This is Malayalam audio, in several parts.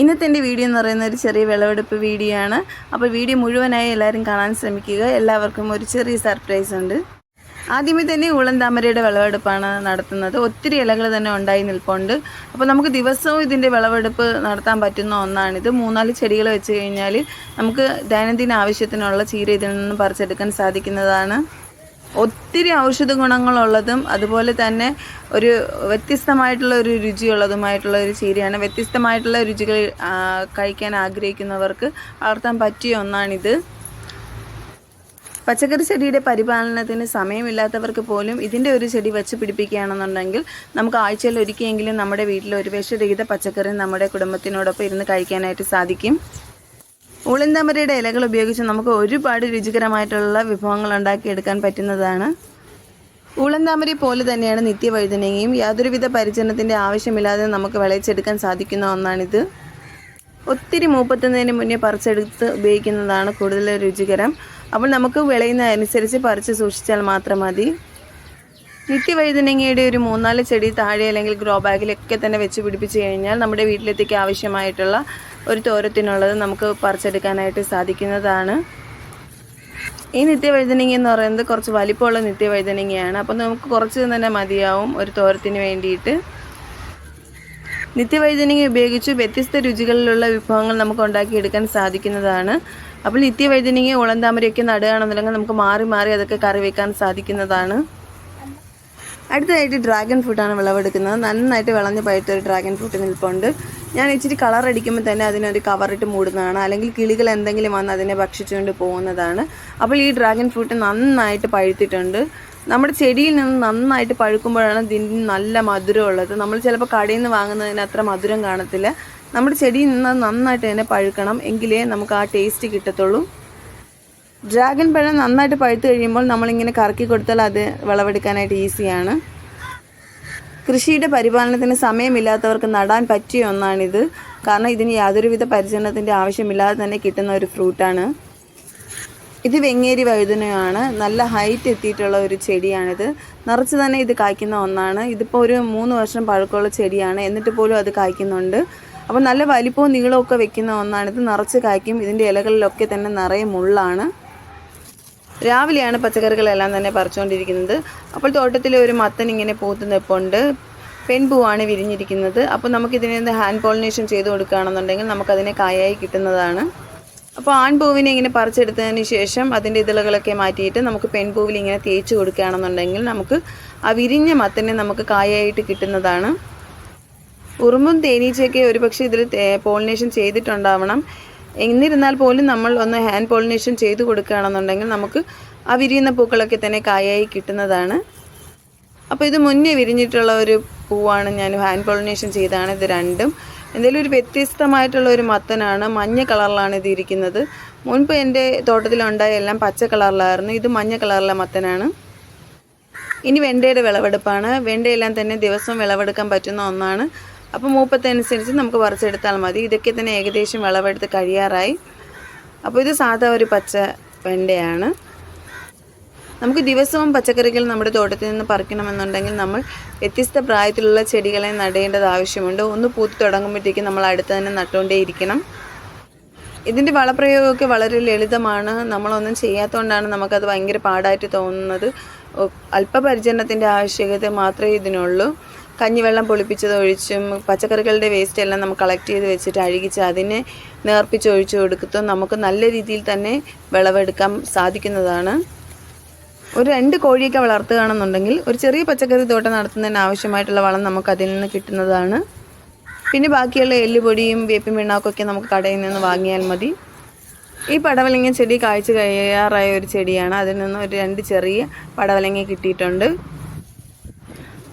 ഇന്നത്തെ എന്റെ വീഡിയോ എന്ന് പറയുന്ന ഒരു ചെറിയ വിളവെടുപ്പ് വീഡിയോ ആണ്. അപ്പോൾ വീഡിയോ മുഴുവനായി എല്ലാവരും കാണാൻ ശ്രമിക്കുക. എല്ലാവർക്കും ഒരു ചെറിയ സർപ്രൈസ് ഉണ്ട്. ആദ്യമേ തന്നെ ഉളൻ താമരയുടെ വിളവെടുപ്പാണ് നടത്തുന്നത്. ഒത്തിരി ഇലകൾ തന്നെ ഉണ്ടായി നിൽപ്പുണ്ട്. അപ്പോൾ നമുക്ക് ദിവസവും ഇതിന്റെ വിളവെടുപ്പ് നടത്താൻ പറ്റുന്ന ഒന്നാണിത്. മൂന്നാൽ ചെടികൾ വെച്ച് കഴിഞ്ഞാൽ നമുക്ക് ദൈനംദിന ആവശ്യത്തിനുള്ള ചീര ഇതിൽ നിന്നും പറിച്ചെടുക്കാൻ സാധിക്കുന്നതാണ്. ഒത്തിരി ഔഷധ ഗുണങ്ങളുള്ളതും അതുപോലെ തന്നെ ഒരു വ്യത്യസ്തമായിട്ടുള്ള ഒരു രുചിയുള്ളതുമായിട്ടുള്ള ഒരു ചീരയാണ്. വ്യത്യസ്തമായിട്ടുള്ള രുചികൾ കഴിക്കാൻ ആഗ്രഹിക്കുന്നവർക്ക് വളർത്താൻ പറ്റിയ ഒന്നാണിത്. പച്ചക്കറി ചെടിയുടെ പരിപാലനത്തിന് സമയമില്ലാത്തവർക്ക് പോലും ഇതിന്റെ ഒരു ചെടി വെച്ച് പിടിപ്പിക്കുകയാണെന്നുണ്ടെങ്കിൽ നമുക്ക് ആഴ്ചയിൽ ഒരിക്കലെങ്കിലും നമ്മുടെ വീട്ടിൽ ഒരു വിഷരഹിത പച്ചക്കറി നമ്മുടെ കുടുംബത്തിനോടൊപ്പം ഇരുന്ന് കഴിക്കാനായിട്ട് സാധിക്കും. ഉളിന്തമരയുടെ ഇലകൾ ഉപയോഗിച്ച് നമുക്ക് ഒരുപാട് രുചികരമായിട്ടുള്ള വിഭവങ്ങൾ ഉണ്ടാക്കിയെടുക്കാൻ പറ്റുന്നതാണ്. ഉളന്താമരി പോലെ തന്നെയാണ് നിത്യവഴുതനങ്ങയും യാതൊരുവിധ പരിചരണത്തിന്റെ ആവശ്യമില്ലാതെ നമുക്ക് വിളയിച്ചെടുക്കാൻ സാധിക്കുന്ന ഒന്നാണിത്. ഒത്തിരി മൂപ്പത്തുന്നതിന് മുന്നേ പറിച്ചെടുത്ത് ഉപയോഗിക്കുന്നതാണ് കൂടുതൽ രുചികരം. അപ്പോൾ നമുക്ക് വിളയുന്നതനുസരിച്ച് പറിച്ച് സൂക്ഷിച്ചാൽ മാത്രം മതി. നിത്യവഴുതനങ്ങയുടെ ഒരു മൂന്നാൽ ചെടി താഴെ അല്ലെങ്കിൽ ഗ്രോ ബാഗിലൊക്കെ തന്നെ വെച്ച് പിടിപ്പിച്ച് കഴിഞ്ഞാൽ നമ്മുടെ വീട്ടിലെത്തിക്ക് ആവശ്യമായിട്ടുള്ള ഒരു തോരത്തിനുള്ളത് നമുക്ക് പറിച്ചെടുക്കാനായിട്ട് സാധിക്കുന്നതാണ്. ഈ നിത്യവഴുതനങ്ങ എന്ന് പറയുന്നത് കുറച്ച് വലിപ്പമുള്ള നിത്യവഴുതനങ്ങയാണ്. അപ്പം നമുക്ക് കുറച്ച് തന്നെ മതിയാവും ഒരു തോരത്തിന് വേണ്ടിയിട്ട്. നിത്യവൈദ്യനിക ഉപയോഗിച്ച് വ്യത്യസ്ത രുചികളിലുള്ള വിഭവങ്ങൾ നമുക്ക് ഉണ്ടാക്കിയെടുക്കാൻ സാധിക്കുന്നതാണ്. അപ്പോൾ നിത്യവൈദ്യനിക ഉളന്താമരയൊക്കെ നടുകയാണെന്നുണ്ടെങ്കിൽ നമുക്ക് മാറി മാറി അതൊക്കെ കറി വയ്ക്കാൻ സാധിക്കുന്നതാണ്. അടുത്തതായിട്ട് ഡ്രാഗൺ ഫ്രൂട്ടാണ് വിളവെടുക്കുന്നത്. നന്നായിട്ട് വിളഞ്ഞ് പഴുത്തൊരു ഡ്രാഗൺ ഫ്രൂട്ട് നിൽപ്പുണ്ട്. ഞാൻ ഇച്ചിരി കളർ അടിക്കുമ്പോൾ തന്നെ അതിനൊരു കവറിട്ട് മൂടുന്നതാണ്. അല്ലെങ്കിൽ കിളികൾ എന്തെങ്കിലും വന്ന് അതിനെ ഭക്ഷിച്ചുകൊണ്ട് പോകുന്നതാണ്. അപ്പോൾ ഈ ഡ്രാഗൺ ഫ്രൂട്ട് നന്നായിട്ട് പഴുത്തിട്ടുണ്ട്. നമ്മുടെ ചെടിയിൽ നിന്ന് നന്നായിട്ട് പഴുക്കുമ്പോഴാണ് ഇതിന് നല്ല മധുരമുള്ളത്. നമ്മൾ ചിലപ്പോൾ കടയിൽ നിന്ന് വാങ്ങുന്നതിന് അത്ര മധുരം കാണത്തില്ല. നമ്മുടെ ചെടിയിൽ നിന്ന് നന്നായിട്ട് തന്നെ പഴുക്കണം എങ്കിലേ നമുക്ക് ആ ടേസ്റ്റ് കിട്ടത്തുള്ളൂ. ഡ്രാഗൺ പഴം നന്നായിട്ട് പഴുത്ത് കഴിയുമ്പോൾ നമ്മളിങ്ങനെ കറക്കി കൊടുത്താൽ അത് വിളവെടുക്കാനായിട്ട് ഈസിയാണ് കൃഷിയുടെ പരിപാലനത്തിന് സമയമില്ലാത്തവർക്ക് നടാൻ പറ്റിയ ഒന്നാണിത്. കാരണം ഇതിന് യാതൊരുവിധ പരിചരണത്തിന്റെ ആവശ്യമില്ലാതെ തന്നെ കിട്ടുന്ന ഒരു ഫ്രൂട്ടാണ്. ഇത് വെങ്ങേരി വഴുതനയാണ്. നല്ല ഹൈറ്റ് എത്തിയിട്ടുള്ള ഒരു ചെടിയാണിത്. നിറച്ച് തന്നെ ഇത് കായ്ക്കുന്ന ഒന്നാണ്. ഇതിപ്പോൾ ഒരു മൂന്ന് വർഷം പഴക്കമുള്ള ചെടിയാണ്. എന്നിട്ട് പോലും അത് കായ്ക്കുന്നുണ്ട്. അപ്പോൾ നല്ല വലിപ്പവും നീളവും ഒക്കെ വെക്കുന്ന ഒന്നാണ് ഇത് നിറച്ച് കായ്ക്കും. ഇതിന്റെ ഇലകളിലൊക്കെ തന്നെ നിറയെ മുള്ളാണ്. രാവിലെയാണ് പച്ചക്കറികളെല്ലാം തന്നെ പറിച്ചുകൊണ്ടിരിക്കുന്നത്. അപ്പോൾ തോട്ടത്തിലെ ഒരു മത്തൻ ഇങ്ങനെ പൂത്ത് നിൽപ്പുണ്ട് പെൺപൂവാണ് വിരിഞ്ഞിരിക്കുന്നത്. അപ്പോൾ നമുക്കിതിനെ ഹാൻഡ് പോളിനേഷൻ ചെയ്ത് കൊടുക്കുകയാണെന്നുണ്ടെങ്കിൽ നമുക്കതിനെ കായായി കിട്ടുന്നതാണ്. അപ്പോൾ ആൺപൂവിനെ ഇങ്ങനെ പറിച്ചെടുത്തതിന് ശേഷം അതിന്റെ ഇതളുകളൊക്കെ മാറ്റിയിട്ട് നമുക്ക് പെൺപൂവിൽ ഇങ്ങനെ തേച്ച് കൊടുക്കുകയാണെന്നുണ്ടെങ്കിൽ നമുക്ക് ആ വിരിഞ്ഞ മത്തനെ നമുക്ക് കായായിട്ട് കിട്ടുന്നതാണ്. ഉറുമ്പും തേനീച്ചയൊക്കെ ഒരുപക്ഷെ ഇതിൽ പോളിനേഷൻ ചെയ്തിട്ടുണ്ടാവണം. എന്നിരുന്നാൽ പോലും നമ്മൾ ഒന്ന് ഹാൻഡ് പോളിനേഷൻ ചെയ്ത് കൊടുക്കുകയാണെന്നുണ്ടെങ്കിൽ നമുക്ക് ആ വിരിയുന്ന പൂക്കളൊക്കെ തന്നെ കായായി കിട്ടുന്നതാണ്. അപ്പോൾ ഇത് മുന്നേ വിരിഞ്ഞിട്ടുള്ള ഒരു പൂവാണ് ഞാൻ ഹാൻഡ് പോളിനേഷൻ ചെയ്തതാണ്. ഇത് രണ്ടും എന്തെങ്കിലും ഒരു വ്യത്യസ്തമായിട്ടുള്ള ഒരു മത്തനാണ്. മഞ്ഞ കളറിലാണ് ഇത് ഇരിക്കുന്നത്. മുൻപ് എന്റെ തോട്ടത്തിലുണ്ടായ എല്ലാം പച്ച കളറിലായിരുന്നു. ഇത് മഞ്ഞ കളറിലെ മത്തനാണ്. ഇനി വെണ്ടയുടെ വിളവെടുപ്പാണ്. വെണ്ടയെല്ലാം തന്നെ ദിവസം വിളവെടുക്കാൻ പറ്റുന്ന ഒന്നാണ്. അപ്പോൾ മൂപ്പത്തനുസരിച്ച് നമുക്ക് പറിച്ചെടുത്താൽ മതി. ഇതൊക്കെ തന്നെ ഏകദേശം വിളവെടുത്ത് കഴിയാറായി. അപ്പോൾ ഇത് സാധാ ഒരു പച്ച വെണ്ടയാണ്. നമുക്ക് ദിവസവും പച്ചക്കറികൾ നമ്മുടെ തോട്ടത്തിൽ നിന്ന് പറിക്കണമെന്നുണ്ടെങ്കിൽ നമ്മൾ വ്യത്യസ്ത പ്രായത്തിലുള്ള ചെടികളെ നടേണ്ടത് ആവശ്യമുണ്ട്. ഒന്ന് പൂത്ത് തുടങ്ങുമ്പോഴത്തേക്കും നമ്മൾ അടുത്ത് തന്നെ നട്ടുകൊണ്ടേയിരിക്കണം. ഇതിന്റെ വളപ്രയോഗമൊക്കെ വളരെ ലളിതമാണ്. നമ്മളൊന്നും ചെയ്യാത്തതുകൊണ്ടാണ് നമുക്കത് ഭയങ്കര പാടായിട്ട് തോന്നുന്നത്. അല്പപരിചരണത്തിന്റെ ആവശ്യകത മാത്രമേ ഇതിനുള്ളൂ. കഞ്ഞിവെള്ളം പൊളിപ്പിച്ചത് ഒഴിച്ചും പച്ചക്കറികളുടെ വേസ്റ്റ് എല്ലാം നമ്മൾ കളക്ട് ചെയ്ത് വെച്ചിട്ട് അഴുകിച്ച് അതിനെ നേർപ്പിച്ച് ഒഴിച്ചു കൊടുക്കത്തും നമുക്ക് നല്ല രീതിയിൽ തന്നെ വിളവെടുക്കാൻ സാധിക്കുന്നതാണ്. ഒരു രണ്ട് കോഴിയൊക്കെ വളർത്തുകയാണെന്നുണ്ടെങ്കിൽ ഒരു ചെറിയ പച്ചക്കറി തോട്ടം നടത്തുന്നതിന് ആവശ്യമായിട്ടുള്ള വളം നമുക്ക് അതിൽ നിന്ന് കിട്ടുന്നതാണ്. പിന്നെ ബാക്കിയുള്ള എല്ലുപൊടിയും വേപ്പിൻ പിണ്ണാക്കൊക്കെ നമുക്ക് കടയിൽ നിന്ന് വാങ്ങിയാൽ മതി. ഈ പടവലങ്ങ ചെടി കാഴ്ച കഴിയാറായ ഒരു ചെടിയാണ്. അതിൽ നിന്ന് ഒരു രണ്ട് ചെറിയ പടവലങ്ങ കിട്ടിയിട്ടുണ്ട്.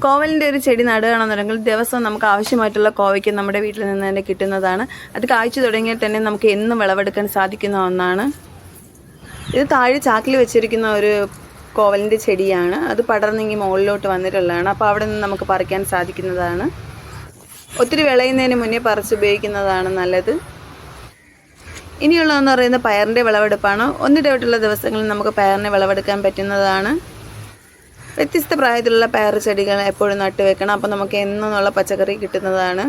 കോവലിന്റെ ഒരു ചെടി നടുകയാണെന്നുണ്ടെങ്കിൽ ദിവസം നമുക്ക് ആവശ്യമായിട്ടുള്ള കോവയ്ക്ക് നമ്മുടെ വീട്ടിൽ നിന്ന് തന്നെ കിട്ടുന്നതാണ്. അത് കായ്ച്ചു തുടങ്ങിയാൽ തന്നെ നമുക്ക് എന്നും വിളവെടുക്കാൻ സാധിക്കുന്ന ഒന്നാണ്. ഇത് താഴെ ചാക്കിൽ വെച്ചിരിക്കുന്ന ഒരു കോവലിന്റെ ചെടിയാണ്. അത് പടർന്നിങ്ങി മുകളിലോട്ട് വന്നിട്ടുള്ളതാണ്. അപ്പോൾ അവിടെ നിന്ന് നമുക്ക് പറിക്കാൻ സാധിക്കുന്നതാണ്. ഒത്തിരി വിളയുന്നതിന് മുന്നേ പറിച്ച് ഉപയോഗിക്കുന്നതാണ് നല്ലത്. ഇനിയുള്ളതെന്ന് പറയുന്നത് പയറിന്റെ വിളവെടുപ്പാണ്. ഒന്നിടവിട്ടുള്ള ദിവസങ്ങളിൽ നമുക്ക് പയറിനെ വിളവെടുക്കാൻ പറ്റുന്നതാണ്. വ്യത്യസ്ത പ്രായത്തിലുള്ള പയർ ചെടികൾ എപ്പോഴും നട്ടു വെക്കണം. അപ്പോൾ നമുക്ക് എന്നുള്ള പച്ചക്കറി കിട്ടുന്നതാണ്.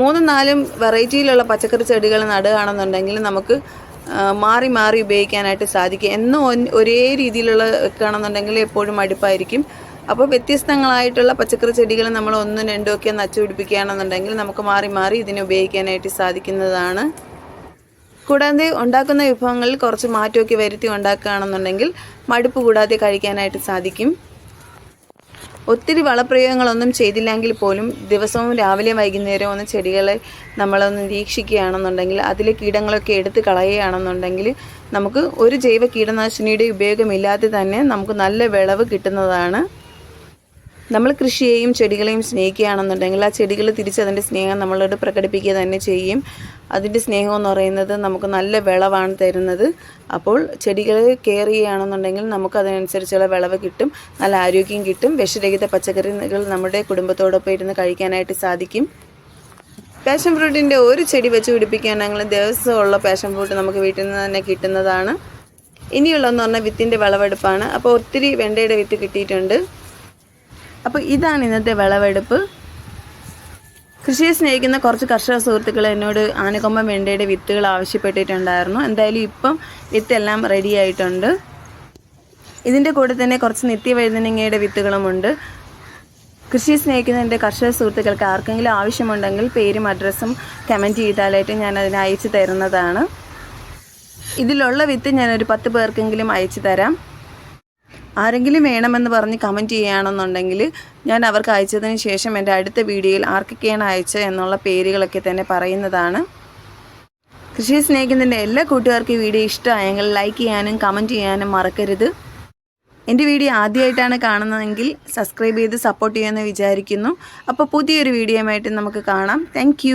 മൂന്നും നാലും വെറൈറ്റിയിലുള്ള പച്ചക്കറി ചെടികൾ നടുകയാണെന്നുണ്ടെങ്കിൽ നമുക്ക് മാറി മാറി ഉപയോഗിക്കാനായിട്ട് സാധിക്കും. എന്നും ഒരേ രീതിയിലുള്ള വെക്കുകയാണെന്നുണ്ടെങ്കിൽ എപ്പോഴും മടുപ്പായിരിക്കും. അപ്പോൾ വ്യത്യസ്തങ്ങളായിട്ടുള്ള പച്ചക്കറി ചെടികൾ നമ്മൾ ഒന്നും രണ്ടും ഒക്കെ നച്ചുപിടിപ്പിക്കുകയാണെന്നുണ്ടെങ്കിൽ നമുക്ക് മാറി മാറി ഇതിനെ ഉപയോഗിക്കാനായിട്ട് സാധിക്കുന്നതാണ്. കൂടാതെ ഉണ്ടാക്കുന്ന വിഭവങ്ങളിൽ കുറച്ച് മാറ്റമൊക്കെ വരുത്തി ഉണ്ടാക്കുകയാണെന്നുണ്ടെങ്കിൽ മടുപ്പ് കൂടാതെ കഴിക്കാനായിട്ട് സാധിക്കും. ഒത്തിരി വളപ്രയോഗങ്ങളൊന്നും ചെയ്തില്ലെങ്കിൽ പോലും ദിവസവും രാവിലെ വൈകുന്നേരം ഒന്ന് ചെടികളെ നമ്മളൊന്ന് നിരീക്ഷിക്കുകയാണെന്നുണ്ടെങ്കിൽ അതിലെ കീടങ്ങളൊക്കെ എടുത്ത് കളയുകയാണെന്നുണ്ടെങ്കിൽ നമുക്ക് ഒരു ജൈവ കീടനാശിനിയുടെ ഉപയോഗമില്ലാതെ തന്നെ നമുക്ക് നല്ല വിളവ് കിട്ടുന്നതാണ്. നമ്മൾ കൃഷിയെയും ചെടികളെയും സ്നേഹിക്കുകയാണെന്നുണ്ടെങ്കിൽ ആ ചെടികൾ തിരിച്ചതിന്റെ സ്നേഹം നമ്മളോട് പ്രകടിപ്പിക്കുക തന്നെ ചെയ്യും. അതിന്റെ സ്നേഹം എന്ന് പറയുന്നത് നമുക്ക് നല്ല വിളവാണ് തരുന്നത്. അപ്പോൾ ചെടികൾ കെയർ ചെയ്യുകയാണെന്നുണ്ടെങ്കിൽ നമുക്ക് അതിനനുസരിച്ചുള്ള വിളവ് കിട്ടും നല്ല ആരോഗ്യം കിട്ടും വിഷരഹിത പച്ചക്കറികൾ നമ്മുടെ കുടുംബത്തോടൊപ്പം ഇരുന്ന് കഴിക്കാനായിട്ട് സാധിക്കും. പാഷൻ ഫ്രൂട്ടിന്റെ ഒരു ചെടി വെച്ച് പിടിപ്പിക്കുകയാണെങ്കിൽ ദിവസമുള്ള പാഷൻ ഫ്രൂട്ട് നമുക്ക് വീട്ടിൽ നിന്ന് തന്നെ കിട്ടുന്നതാണ്. ഇനിയുള്ളതെന്ന് പറഞ്ഞാൽ വിത്തിന്റെ വിളവെടുപ്പാണ്. അപ്പോൾ ഒത്തിരി വെണ്ടയുടെ വിത്ത് കിട്ടിയിട്ടുണ്ട്. അപ്പോൾ ഇതാണ് ഇന്നത്തെ വിളവെടുപ്പ്. കൃഷിയെ സ്നേഹിക്കുന്ന കുറച്ച് കർഷക സുഹൃത്തുക്കൾ എന്നോട് ആനക്കൊമ്പൻ വെണ്ടയുടെ വിത്തുകൾ ആവശ്യപ്പെട്ടിട്ടുണ്ടായിരുന്നു. എന്തായാലും ഇപ്പം വിത്തെല്ലാം റെഡി ആയിട്ടുണ്ട്. ഇതിന്റെ കൂടെ തന്നെ കുറച്ച് നിത്യവൈദ്യനങ്ങയുടെ വിത്തുകളുമുണ്ട് കൃഷി സ്നേഹിക്കുന്ന എന്റെ കർഷക സുഹൃത്തുക്കൾക്ക് ആർക്കെങ്കിലും ആവശ്യമുണ്ടെങ്കിൽ പേരും അഡ്രസ്സും കമന്റ് ചെയ്താലായിട്ട് ഞാൻ അതിന് അയച്ചു തരുന്നതാണ്. ഇതിലുള്ള വിത്ത് ഞാനൊരു പത്ത് പേർക്കെങ്കിലും അയച്ചു തരാം. ആരെങ്കിലും വേണമെന്ന് പറഞ്ഞ് കമന്റ് ചെയ്യുകയാണെന്നുണ്ടെങ്കിൽ ഞാൻ അവർക്ക് അയച്ചതിന് ശേഷം എന്റെ അടുത്ത വീഡിയോയിൽ ആർക്കൊക്കെയാണ് അയച്ചത് എന്നുള്ള പേരുകളൊക്കെ തന്നെ പറയുന്നതാണ്. കൃഷിയെ സ്നേഹിക്കുന്നതിന്റെ എല്ലാ കൂട്ടുകാർക്കും ഈ വീഡിയോ ഇഷ്ടമായെങ്കിൽ ലൈക്ക് ചെയ്യാനും കമന്റ് ചെയ്യാനും മറക്കരുത്. എന്റെ വീഡിയോ ആദ്യമായിട്ടാണ് കാണുന്നതെങ്കിൽ സബ്സ്ക്രൈബ് ചെയ്ത് സപ്പോർട്ട് ചെയ്യുമെന്ന് വിചാരിക്കുന്നു. അപ്പോൾ പുതിയൊരു വീഡിയോയുമായിട്ട് നമുക്ക് കാണാം. താങ്ക്